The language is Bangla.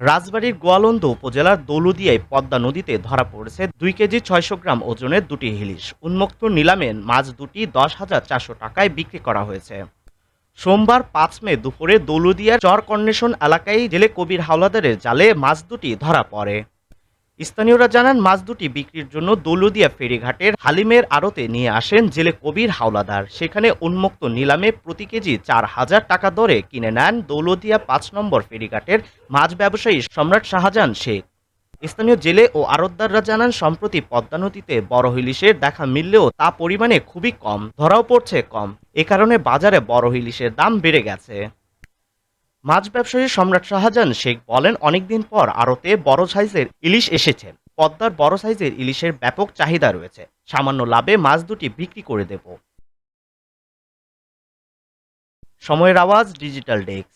রাজবাড়ীর গোয়ালন্দ উপজেলার দৌলদিয়ায় পদ্মা নদীতে ধরা পড়েছে দুই কেজি ছয়শো গ্রাম ওজনের দুটি হিলিশ উন্মুক্ত নিলামে মাছ দুটি দশ হাজার চারশো টাকায় বিক্রি করা হয়েছে। সোমবার পাঁচ মে দুপুরে দৌলদিয়ার চরকন্নেশন এলাকায় জেলে কবির হাওলাদারের জালে মাছ দুটি ধরা পড়ে। স্থানীয়রা জানান, মাছ দুটি বিক্রির জন্য দৌলদিয়া ফেরিঘাটের হালিমের আড়তে নিয়ে আসেন জেলে কবির হাওলাদার। সেখানে উন্মুক্ত নিলামে প্রতি কেজি চার হাজার টাকা দরে কিনে নেন দৌলদিয়া পাঁচ নম্বর ফেরিঘাটের মাছ ব্যবসায়ী সম্রাট শাহজাহান শেখ। স্থানীয় জেলে ও আড়তদাররা জানান, সম্প্রতি পদ্মা নদীতে বড় দেখা মিললেও তা পরিমাণে খুবই কম, ধরাও পড়ছে কম। এ কারণে বাজারে বড় ইলিশের দাম বেড়ে গেছে। মাছ ব্যবসায়ী সম্রাট শাহজাহান শেখ বলেন, অনেকদিন পর আড়তে বড় সাইজের ইলিশ এসেছে। পদ্মার বড় সাইজের ইলিশের ব্যাপক চাহিদা রয়েছে। সামান্য লাভে মাছ দুটি বিক্রি করে দেব। সময়ের আওয়াজ, ডিজিটাল ডেস্ক।